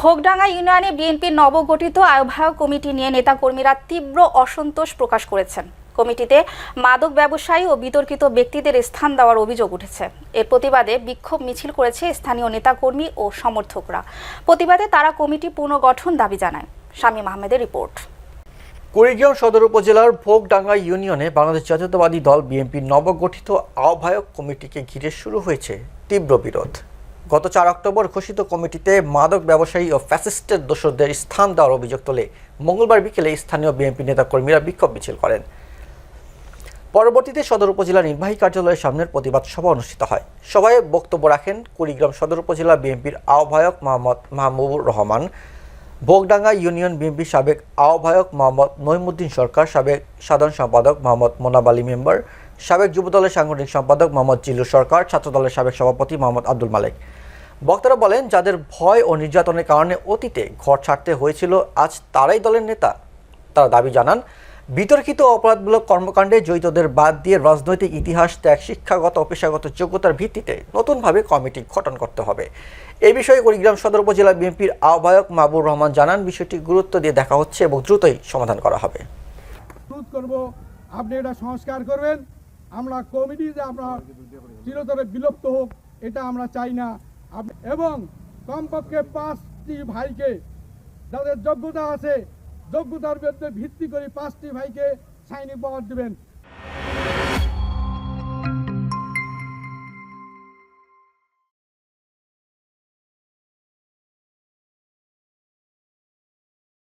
ভোগডাঙ্গা ইউনিয়নে বিএনপির নবগঠিত আহ্বায়ক কমিটি নিয়ে নেতাকর্মীরা তীব্র অসন্তোষ প্রকাশ করেছেন। কমিটিতে মাদক ব্যবসায়ী ও বিতর্কিত ব্যক্তিদের স্থান দেওয়ার অভিযোগ উঠেছে। এর প্রতিবাদে বিক্ষোভ মিছিল করেছে স্থানীয় নেতাকর্মী ও সমর্থকরা। প্রতিবাদে তারা কমিটি পুনর্গঠন দাবি জানায়। শামীম আহমেদের রিপোর্ট। কুড়িগ্রাম সদর উপজেলার ভোগডাঙ্গা ইউনিয়নে বাংলাদেশ জাতীয়তাবাদী দল বিএনপির নবগঠিত আহ্বায়ক কমিটিকে ঘিরে শুরু হয়েছে তীব্র বিরোধ। গত চার অক্টোবর ঘোষিত কমিটিতে মাদক ব্যবসায়ী ও ফ্যাসিস্টের দোষরদের স্থান দেওয়ার অভিযোগ তোলে। মঙ্গলবার বিকেলে স্থানীয় বিএনপি নেতাকর্মীরা বিক্ষোভ মিছিল করেন। পরবর্তীতে সদর উপজেলা নির্বাহী কার্যালয়ের সামনের প্রতিবাদ সভা অনুষ্ঠিত হয়। সভায় বক্তব্য রাখেন কুড়িগ্রাম সদর উপজেলা বিএনপির আহ্বায়ক মোহাম্মদ মাহমুবুর রহমান ভোগডাঙ্গা ইউনিয়ন বিএনপির সাবেক আহ্বায়ক মোহাম্মদ নইমুদ্দিন সরকার, সাবেক সাধারণ সম্পাদক মোহাম্মদ মোনাব আলী মেম্বার সাবেক যুবদলের সাংগঠনিক সম্পাদক মোহাম্মদ জিল্লু সরকার, ছাত্রদলের সাবেক সভাপতি মোহাম্মদ আব্দুল মালেক। বক্তারা বলেন, যাদের ভয় ও নির্যাতনের কারণে অতীতে ঘর ছাড়তে হয়েছিল, আজ তারাই দলের নেতা। তারা দাবি জানান, বিতর্কিত অপরাধমূলক কর্মকাণ্ডে জড়িতদের বাদ দিয়ে রাজনৈতিক ইতিহাস ত্যাগ, শিক্ষাগত ও পেশাগত যোগ্যতার ভিত্তিতে নতুনভাবে কমিটি গঠন করতে হবে। এ বিষয়ে কুড়িগ্রাম সদর উপজেলা বিএনপির আহ্বায়ক মাহবুর রহমান জানান, বিষয়টি গুরুত্ব দিয়ে দেখা হচ্ছে এবং দ্রুতই সমাধান করা হবে। আপনি এটা সংস্কার করবেন। আমরা কমিটি যে আমরা চিরতরে বিলুপ্ত হোক, এটা আমরা চাই না। এবং কমপক্ষে পাঁচটি ভাইকে, যাদের যোগ্যতা আছে, যোগ্যতার বিরুদ্ধে ভিত্তি করে পাঁচটি ভাইকে সাইনি পাওয়ার দিবেন।